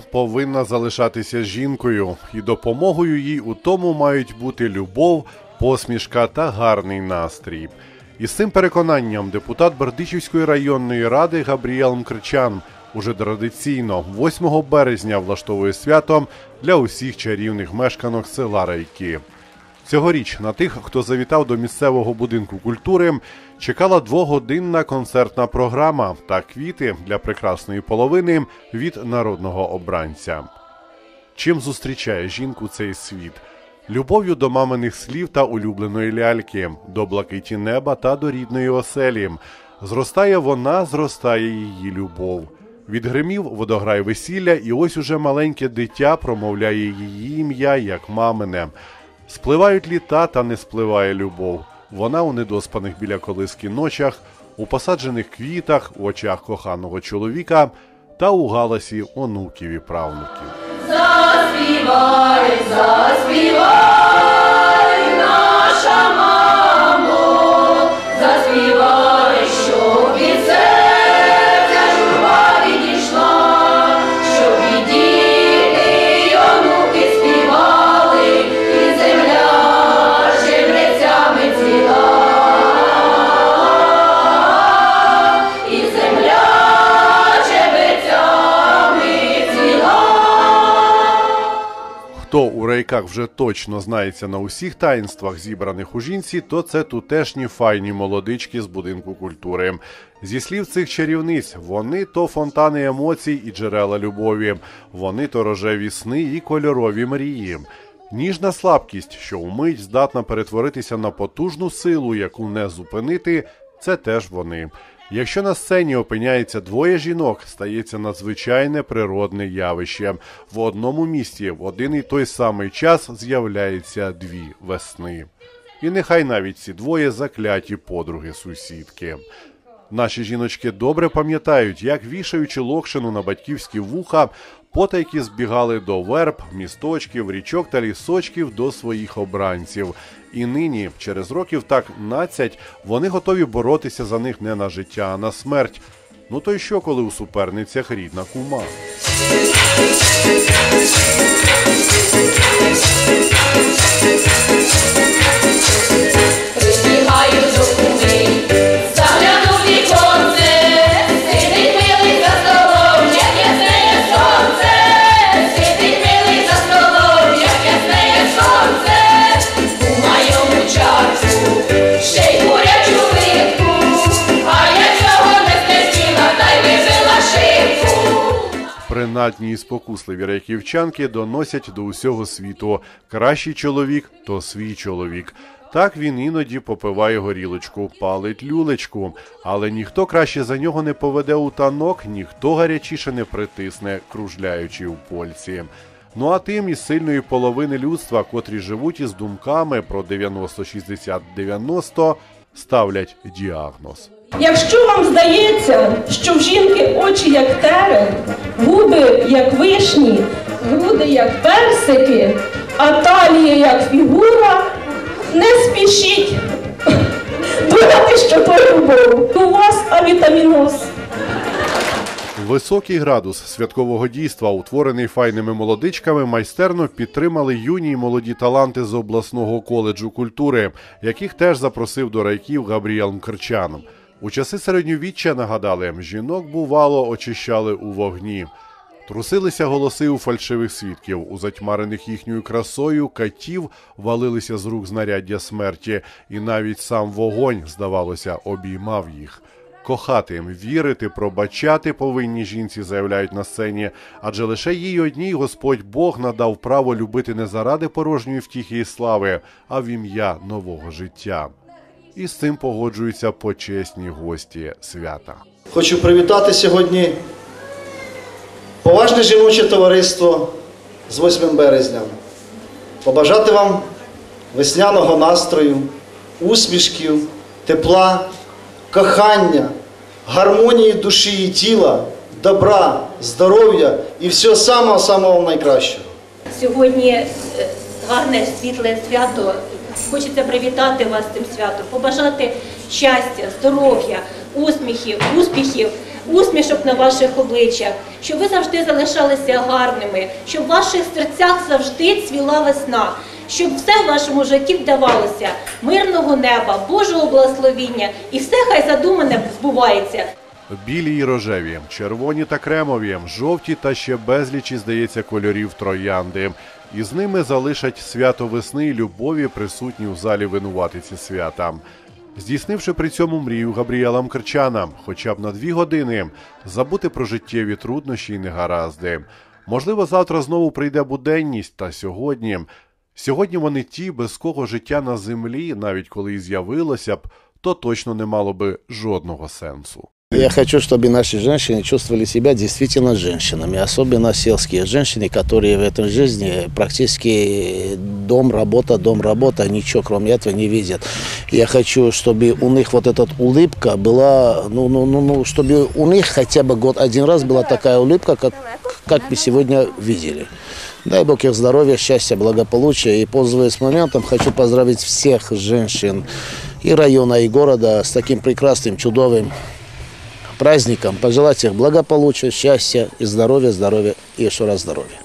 Повинна залишатися жінкою, і допомогою їй у тому мають бути любов, посмішка та гарний настрій. І з цим переконанням депутат Бердичівської районної ради Габріел Мкричан уже традиційно 8 березня влаштовує свято для усіх чарівних мешканок села Райки. Цьогоріч на тих, хто завітав до місцевого будинку культури, чекала двогодинна концертна програма та квіти для прекрасної половини від народного обранця. Чим зустрічає жінку цей світ? Любов'ю до маминих слів та улюбленої ляльки, до блакиті неба та до рідної оселі. Зростає вона, зростає її любов. Від гримів водограй весілля, і ось уже маленьке дитя промовляє її ім'я як мамине. Спливають літа, та не спливає любов. Вона у недоспаних біля колиски ночах, у посаджених квітах, у очах коханого чоловіка та у галасі онуків і правнуків. Заспівай, заспівай, наша мамо, Хто у рейках вже точно знається на усіх таїнствах, зібраних у жінці, то це тутешні файні молодички з будинку культури. Зі слів цих чарівниць, вони то фонтани емоцій і джерела любові, вони то рожеві сни і кольорові мрії. Ніжна слабкість, що умить здатна перетворитися на потужну силу, яку не зупинити, це теж вони. Якщо на сцені опиняється двоє жінок, стається надзвичайне природне явище. В одному місті в один і той самий час з'являється дві весни. І нехай навіть ці двоє закляті подруги сусідки. Наші жіночки добре пам'ятають, як вішаючи локшину на батьківські вуха, потайки збігали до верб, місточків, річок та лісочків до своїх обранців. І нині, через років так надцять, вони готові боротися за них не на життя, а на смерть. Ну то й що, коли у суперницях рідна кума? Принадні і спокусливі райківчанки доносять до усього світу. Кращий чоловік то свій чоловік. Так він іноді попиває горілочку, палить люлечку, але ніхто краще за нього не поведе у танок, ніхто гарячіше не притисне, кружляючи у польці. Ну а тим із сильної половини людства, котрі живуть із думками про 90-60-90, ставлять діагноз. Якщо вам здається, що в жінки очі як терен, губи як вишні, груди як персики, а талія як фігура, не спішіть думати, що то любов. У вас авітаміноз. Високий градус святкового дійства, утворений файними молодичками, майстерно підтримали юні й молоді таланти з обласного коледжу культури, яких теж запросив до райків Габріел Мкрчан. У часи середньовіччя нагадали, жінок бувало очищали у вогні. Трусилися голоси у фальшивих свідків, у затьмарених їхньою красою катів валилися з рук знаряддя смерті, і навіть сам вогонь, здавалося, обіймав їх. Кохати, вірити, пробачати повинні жінці, заявляють на сцені, адже лише їй одній Господь Бог надав право любити не заради порожньої втіхи і слави, а в ім'я нового життя. І з цим погоджуються почесні гості свята. Хочу привітати сьогодні поважне жіноче товариство з 8 березня. Побажати вам весняного настрою, усмішків, тепла, кохання, гармонії душі і тіла, добра, здоров'я і всього самого-самого найкращого. Сьогодні е, гарне світле свято. Хочеться привітати вас цим святом, побажати щастя, здоров'я, усміхів, успіхів, усмішок на ваших обличчях, щоб ви завжди залишалися гарними, щоб в ваших серцях завжди цвіла весна, щоб все в вашому житті вдавалося, мирного неба, Божого благословіння, і все хай задумане збувається. Білі й рожеві, червоні та кремові, жовті та ще безлічі, здається, кольорів троянди. І з ними залишать свято весни і любові, присутні у залі винуватиці свята. Здійснивши при цьому мрію Габріела Мкрчана, хоча б на дві години, забути про життєві труднощі й негаразди. Можливо, завтра знову прийде буденність, та сьогодні. Сьогодні вони ті, без кого життя на землі, навіть коли і з'явилося б, то точно не мало би жодного сенсу. Я хочу, чтобы наши женщины чувствовали себя действительно женщинами, особенно сельские женщины, которые в этой жизни практически дом, работа, дом, работа, ничего кроме этого не видят. Я хочу, чтобы у них вот эта улыбка была, ну, ну, ну, ну, чтобы у них хотя бы год один раз была такая улыбка, как, как мы сегодня видели. Дай Бог их здоровья, счастья, благополучия. И пользуясь моментом, хочу поздравить всех женщин и района, и города с таким прекрасным, чудовым праздником, пожелать их благополучия, счастья и здоровья, здоровья и еще раз здоровья.